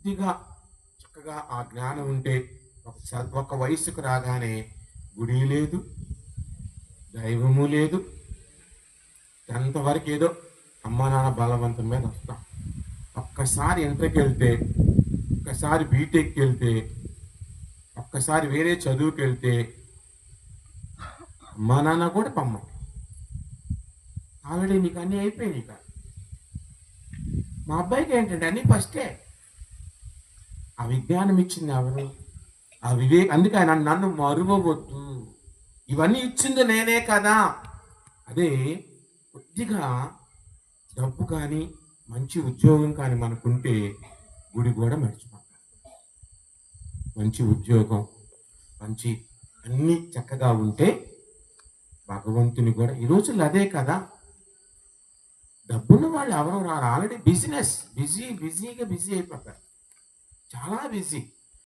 కొద్దిగా చక్కగా ఆ జ్ఞానం ఉంటే ఒక ఒక వయసుకు రాగానే గుడి లేదు దైవము లేదు. ఎంతవరకు ఏదో అమ్మా నాన్న బలవంతం మీద వస్తాం. ఒక్కసారి ఇంటర్కి వెళ్తే ఒక్కసారి బీటెక్కి వెళ్తే ఒక్కసారి వేరే చదువుకి వెళ్తే అమ్మా నాన్న కూడా పమ్మ ఆల్రెడీ నీకు అన్నీ అయిపోయినాయి ఇక. మా అబ్బాయికి ఏంటంటే అన్నీ ఫస్టే ఆ విజ్ఞానం ఇచ్చింది ఎవరు? ఆ వివేక్ అందుకే ఆయన నన్ను మరువవద్దు. ఇవన్నీ ఇచ్చింది నేనే కదా. అదే కొద్దిగా డబ్బు కానీ మంచి ఉద్యోగం కానీ మనకుంటే గుడి కూడా మర్చిపోతాం. మంచి ఉద్యోగం మంచి అన్నీ చక్కగా ఉంటే భగవంతుని కూడా ఈ రోజుల్లో అదే కదా. డబ్బున్న వాళ్ళు ఎవరు? రారు ఆల్రెడీ బిజినెస్ బిజీ బిజీగా బిజీ అయిపోతారు. చాలా బిజీ